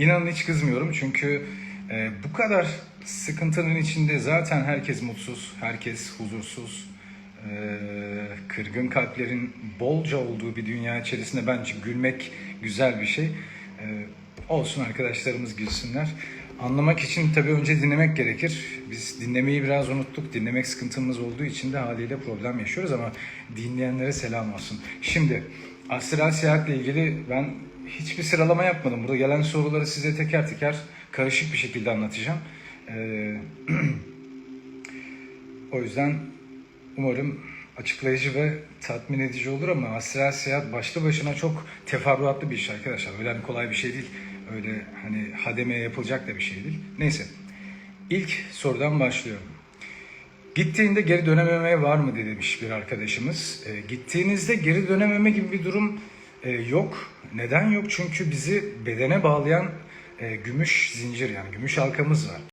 İnanın hiç kızmıyorum çünkü e, bu kadar sıkıntının içinde zaten herkes mutsuz, herkes huzursuz, e, kırgın kalplerin bolca olduğu bir dünya içerisinde bence gülmek güzel bir şey. E, olsun arkadaşlarımız gülsünler. Anlamak için tabii önce dinlemek gerekir. Biz dinlemeyi biraz unuttuk. Dinlemek sıkıntımız olduğu için de haliyle problem yaşıyoruz ama dinleyenlere selam olsun. Şimdi astral seyahatle ilgili ben hiçbir sıralama yapmadım. Burada gelen soruları size teker teker karışık bir şekilde anlatacağım. Ee, o yüzden umarım açıklayıcı ve tatmin edici olur ama astral seyahat başlı başına çok teferruatlı bir iş arkadaşlar. Öyle hani kolay bir şey değil. Öyle hani hademeye yapılacak da bir şey değil. Neyse. İlk sorudan başlıyorum. Gittiğinde geri dönememe var mı demiş bir arkadaşımız. E, gittiğinizde geri dönememe gibi bir durum e, yok. Neden yok? Çünkü bizi bedene bağlayan e, gümüş zincir yani gümüş halkamız var.